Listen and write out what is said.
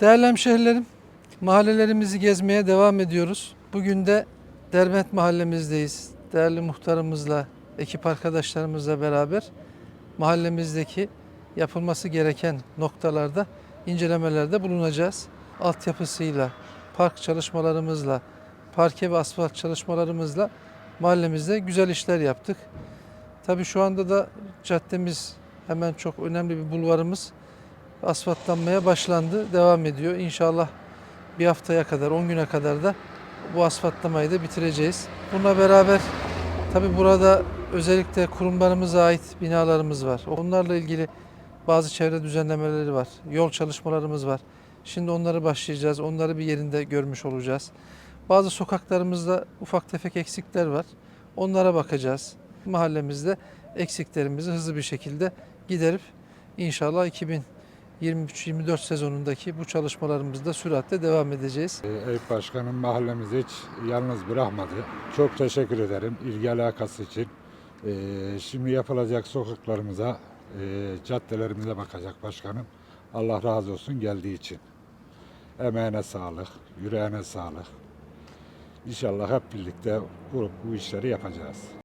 Değerli hemşehrilerim, mahallelerimizi gezmeye devam ediyoruz. Bugün de Derbent mahallemizdeyiz. Değerli muhtarımızla, ekip arkadaşlarımızla beraber mahallemizdeki yapılması gereken noktalarda incelemelerde bulunacağız. Altyapısıyla, park çalışmalarımızla, parke ve asfalt çalışmalarımızla mahallemizde güzel işler yaptık. Tabii şu anda da caddemiz hemen çok önemli bir bulvarımız asfaltlanmaya başlandı. Devam ediyor. İnşallah bir haftaya kadar, 10 güne kadar da bu asfaltlamayı da bitireceğiz. Bununla beraber tabi burada özellikle kurumlarımıza ait binalarımız var. Onlarla ilgili bazı çevre düzenlemeleri var. Yol çalışmalarımız var. Şimdi onları başlayacağız. Onları bir yerinde görmüş olacağız. Bazı sokaklarımızda ufak tefek eksikler var. Onlara bakacağız. Mahallemizde eksiklerimizi hızlı bir şekilde giderip inşallah 2023-24 sezonundaki bu çalışmalarımızda süratle devam edeceğiz. Ee, Eyüp Başkanım mahallemizi hiç yalnız bırakmadı. Çok teşekkür ederim ilgi alakası için. Ee, Şimdi yapılacak sokaklarımıza, e, caddelerimize bakacak başkanım. Allah razı olsun geldiği için. Emeğine sağlık, yüreğine sağlık. İnşallah hep birlikte bu, bu işleri yapacağız.